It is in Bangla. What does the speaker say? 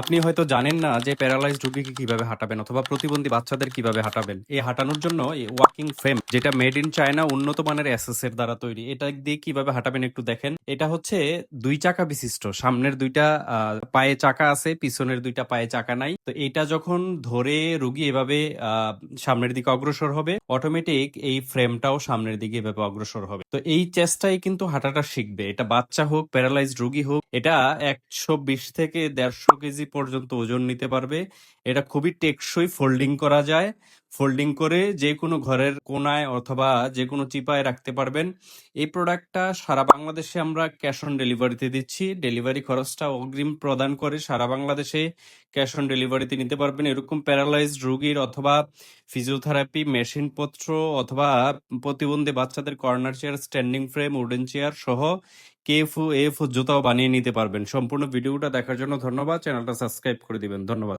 আপনি হয়তো জানেন না যে প্যারালাইজড রোগীকে কীভাবে হাঁটাবেন অথবা প্রতিবন্ধী বাচ্চাদের কীভাবে হাঁটাবেন। এই হাঁটানোর জন্য ওয়াকিং ফ্রেম যেটা মেড ইন চায়না উন্নত মানের এর দ্বারা তৈরি, এটা দিয়ে কীভাবে হাঁটাবেন একটু দেখেন। এটা হচ্ছে দুই চাকা বিশিষ্ট, সামনের দুইটা পায়ে চাকা আছে, পিছনের দুইটা পায়ে চাকা নাই। তো এটা যখন ধরে রুগী এভাবে সামনের দিকে অগ্রসর হবে অটোমেটিক এই ফ্রেমটাও সামনের দিকে এভাবে অগ্রসর হবে। তো এই চেষ্টাই কিন্তু হাঁটাটা শিখবে। এটা বাচ্চা হোক, প্যারালাইজড রোগী হোক, এটা একশো বিশ থেকে দেড়শো কেজি পর্যন্ত ওজন নিতে পারবে। এটা খুবই টেকসই ফোল্ডিং করা যায়। ফোল্ডিং করে যে কোনো ঘরের কোনায় অথবা যে কোনো চিপায় রাখতে পারবেন। এই প্রোডাক্টটা সারা বাংলাদেশে আমরা ক্যাশ অন ডেলিভারিতে দিচ্ছি। ডেলিভারি খরচটা অগ্রিম প্রদান করে সারা বাংলাদেশে ক্যাশ অন ডেলিভারিতে নিতে পারবেন। এরকম প্যারালাইজড রোগীর অথবা ফিজিওথেরাপি, মেশিনপত্র অথবা প্রতিবন্ধী বাচ্চাদের corner chair, standing frame, wooden chair সহ কেএফ ও এফ জুতাও বানিয়ে নিতে পারবেন। সম্পূর্ণ ভিডিওটা দেখার জন্য ধন্যবাদ। চ্যানেলটা সাবস্ক্রাইব করে দিবেন। ধন্যবাদ।